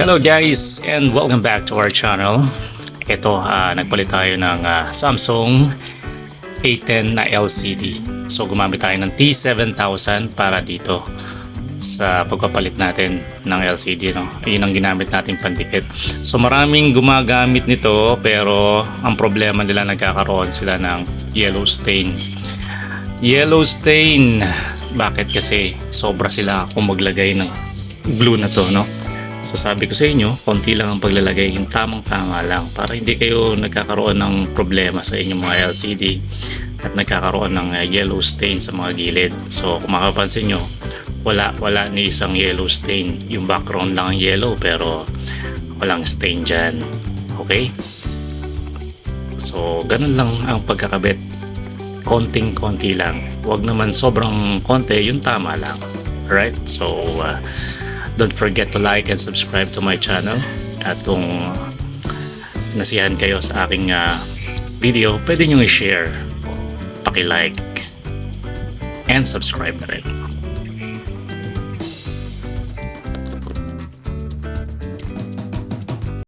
Hello guys and welcome back to our channel. Ito, ah, nagpalit tayo ng ah, Samsung A10 na LCD. So gumamit tayo ng T7000 para dito sa pagpapalit natin ng LCD. No? Yun ang ginamit nating pandikit. So maraming gumagamit nito pero ang problema nila nagkakaroon sila ng yellow stain. Yellow stain. Bakit? Kasi sobra sila kung maglagay ng glue na to, no? So sabi ko sa inyo, konti lang ang paglalagay, yung tamang-tama lang para hindi kayo nagkakaroon ng problema sa inyong mga LCD at nagkakaroon ng uh, yellow stain sa mga gilid. So kung makapansin nyo, wala, wala ni isang yellow stain. Yung background lang ang yellow pero walang stain dyan. Okay? So ganun lang ang pagkakabit. Konting-konti lang. Huwag naman sobrang konti, yung tama lang. Alright? So, uh, Don't forget to like and subscribe to my channel. At kung nasiyahan kayo sa aking ah, video, pwede nyo i-share, paki-like, and subscribe na rin.